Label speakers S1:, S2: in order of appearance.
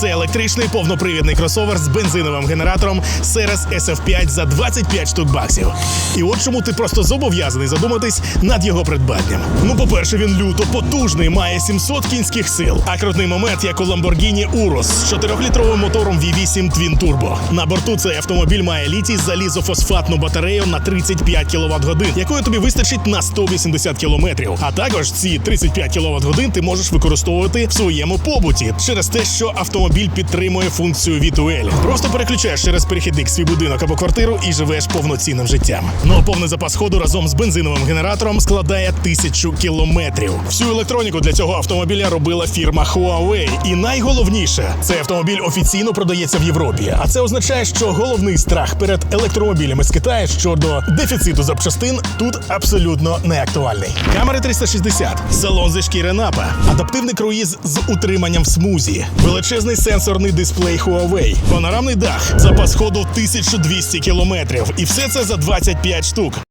S1: Це електричний повнопривідний кросовер з бензиновим генератором Ceres SF5 за 25 штук баксів. І от чому ти просто зобов'язаний задуматись над його придбанням. Ну, по-перше, він люто потужний, має 700 кінських сил. А крутний момент, як у Lamborghini Urus з 4-літровим мотором V8 Twin Turbo. На борту цей автомобіль має літій залізофосфатну батарею на 35 кВт годин, якої тобі вистачить на 180 кілометрів. А також ці 35 кВт годин ти можеш використовувати в своєму побуті через те, що автомобіль підтримує функцію V2L. Просто переключаєш через перехідник свій будинок або квартиру і живеш повноцінним життям. Ну а повний запас ходу разом з бензиновим генератором складає тисячу кілометрів. Всю електроніку для цього автомобіля робила фірма Huawei. І найголовніше, цей автомобіль офіційно продається в Європі. А це означає, що головний страх перед електромобілями з Китаю щодо дефіциту запчастин тут абсолютно не актуальний. Камери 360, салон зі шкіри напа, адаптивний круїз з утриманням в смузі, величезний сенсорний дисплей Huawei, панорамний дах, запас ходу 1200 кілометрів. І все це за 25 штук.